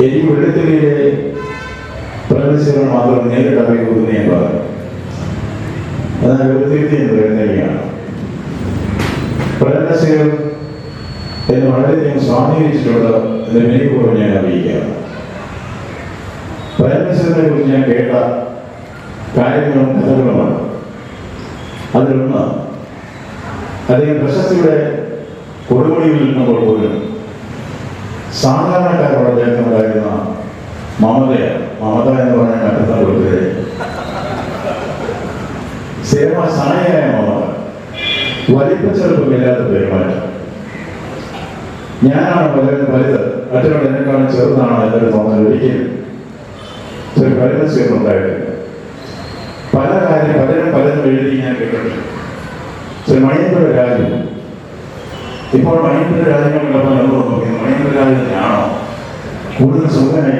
എനിക്ക് വെള്ളത്തിലെ പ്രവേശനം മാത്രം നേരിട്ട് അറിയുമെന്ന് ഞാൻ പറഞ്ഞു. അതാണ് വെളുത്തുള്ളി എന്ന് പറയുന്നതാണ് പ്രേരണശീലം എന്നെ വളരെയധികം സ്വാധീനിച്ചിട്ടുണ്ട് എന്ന് വിനയപൂർവം ഞാൻ അറിയിക്കുകയാണ് പ്രേരണശീലത്തെ കുറിച്ച് ഞാൻ കേട്ട കാര്യങ്ങളും കഥകളുമാണ്. അതിലൊന്ന് അദ്ദേഹം പ്രശസ്തിയുടെ കൊടുമുടിയിൽ നിന്നപ്പോൾ പോലും സാധാരണക്കാരോട് അദ്ദേഹത്തിനുണ്ടായിരുന്ന മമതയാണ്. മമത എന്ന് പറഞ്ഞ അർത്ഥം കൊടുത്തത് സേവ സണയായ മമത. വലിപ്പച്ചെറുപ്പമില്ലാത്ത പെരുമാറ്റം. ഞാനാണ് വലുത് വലുത്. മറ്റൊരാൾ എന്നെക്കാളും ചെറുതാണ് എന്നൊരു തോന്നൽ ഒരിക്കലും ഒരു പരിണസ്യം ഉണ്ടായിട്ടില്ല. പല കാര്യം പലരും പലരും എഴുതി ഞാൻ കേട്ടിട്ടുണ്ട്. ശ്രീ മണിയമ്പുര രാജു ഇപ്പോൾ മണിയമ്പുര രാജ്യങ്ങളിലൊക്കെ നമ്മൾ നോക്കുന്നത് മണിയമ്പുര രാജ്യത്തിനാണോ കൂടുതൽ സുഖമായി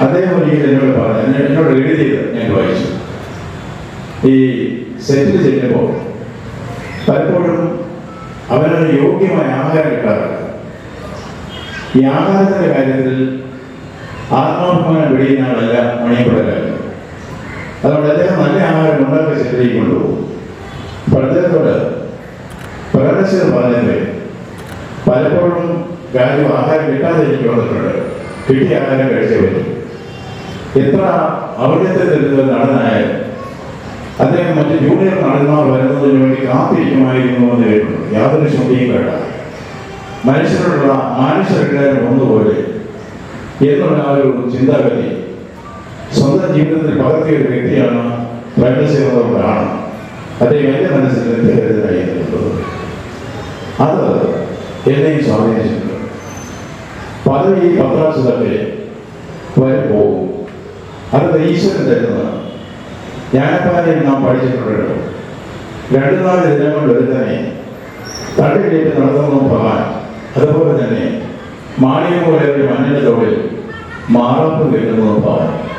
അദ്ദേഹം ഒരിക്കലും എന്നോട് പറഞ്ഞു എന്നെ- എന്നോട് എഴുതിയത് ഞാൻ വായിച്ചു. ഈ സെറ്റിൽ ചെല്ലുമ്പോൾ പലപ്പോഴും അവനൊരു യോഗ്യമായ ആഹാരം കിട്ടാറില്ല ഈ ആഹാരത്തിന്റെ കാര്യത്തിൽ ആത്മാഭിമാനം വെടിയുന്ന ആളല്ല മണിയപ്പെടലല്ല അതുകൊണ്ട് അദ്ദേഹം നല്ല ആഹാരം പ്രകടശീലം പറഞ്ഞത് പലപ്പോഴും കാര്യം ആഹാരം കിട്ടാതെ എനിക്ക് വന്നിട്ടുണ്ട് കിട്ടിയ ആഹാരം കഴിച്ചേ പറ്റും എത്ര ഔന്നത്യത്തിൽ തരുന്ന നടനായാലും അദ്ദേഹം മറ്റ് ജൂനിയർ നടന്മാർ വരുന്നതിന് വേണ്ടി കാത്തിരിക്കുമായിരുന്നു എന്ന് കേട്ടിട്ടുണ്ട് യാതൊരു ശുദ്ധിയും വേണ്ട മനുഷ്യരോടുള്ള മാനുഷ്യരുടെ ഒന്നുപോലെ എന്നുള്ള ആ ഒരു ചിന്താഗതി സ്വന്തം ജീവിതത്തിൽ പകർത്തിയ ഒരു വ്യക്തിയാണ് പ്രേമശീലതോടാണ് അദ്ദേഹം എൻ്റെ മനസ്സിൽ നിത്യഹരിതനായി നിൽക്കുന്നത് അത് എന്നെയും സ്വാധീനിച്ചിട്ടുണ്ട് പല ഈ പത്രാസുതത്തെ വരെ പോകും. അത് ഈശ്വരൻ തരുന്നതാണ്. ജ്ഞാനപ്പാലയിൽ നാം പഠിച്ചിട്ടുണ്ടല്ലോ. രണ്ടു നാല് ദിനങ്ങൾ ഒരുത്തനെ തള്ളിക്കേറ്റ് നടത്തുന്നു ഭഗവാൻ. അതുപോലെ തന്നെ മാണിയം പോലെ ഒരു മണ്ണിന്റെ തോളിൽ മാറപ്പ് കിട്ടുന്നു ഭഗവാൻ.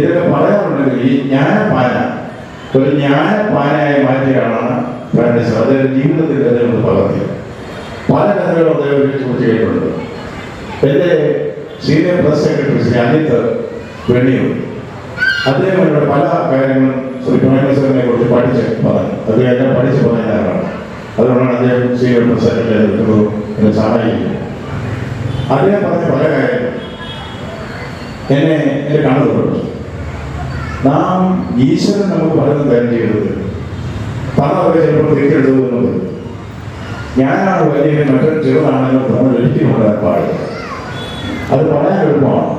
ഇതൊക്കെ പറയാറുണ്ടെങ്കിൽ ഈ ജ്ഞാനപ്പാന ഒരു ജ്ഞാനപ്പാനയായി മാറ്റിയാണ് ഫ്രാൻസിസ് അദ്ദേഹം ജീവിതത്തിൽ കഥകൾ പകർത്തി പല കഥകളും അദ്ദേഹം വിളിച്ചു കുറിച്ചിട്ടുണ്ട് എന്റെ senior press secretary Shri Anith Venniyoor അദ്ദേഹം എന്നോട് പല കാര്യങ്ങളും ശ്രീ പ്രേമസറിനെ കുറിച്ച് പഠിച്ച് പറഞ്ഞു. അദ്ദേഹം എന്നെ പഠിച്ച് പറഞ്ഞതാണ് അതുകൊണ്ടാണ് അദ്ദേഹം സീനിയർ പ്രസ് സെക്രട്ടറി നിൽക്കുന്നത് എന്നെ സഹായിക്കുന്നത്. അദ്ദേഹം പറഞ്ഞ പല കാര്യങ്ങളും എന്നെ എന്നെ കാണുന്നുണ്ട് നാം ഈശ്വരൻ നമുക്ക് പലതും കാര്യം ചെയ്തത് പണം അവർ ചിലപ്പോൾ തിരിച്ചെടുത്തത് ഞാനാണ് വലിയ മറ്റൊരു ചെറുതാണെന്ന് നമ്മൾ ഒരിക്കലും പറയാൻ പാടില്ല അത് പറയാൻ എളുപ്പമാണ്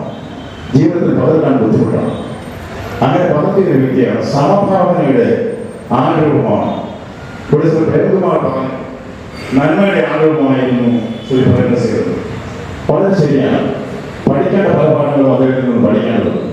ജീവിതത്തിൽ പകർത്താൻ ബുദ്ധിമുട്ടാണ് അങ്ങനെ പകർത്തിയ വ്യക്തിയാണ് സമഭാവനയുടെ ആരൂപമാണ് ഇവിടെ ശ്രീ പ്രേമകുമാർ പറഞ്ഞു നന്മയുടെ ആരൂപമായിരുന്നു ശ്രീ പ്രേമസേത് വളരെ ശരിയാണ് പഠിക്കേണ്ട പല പാഠങ്ങളും അദ്ദേഹത്തിൽ നിന്ന് പഠിക്കേണ്ടതുണ്ട്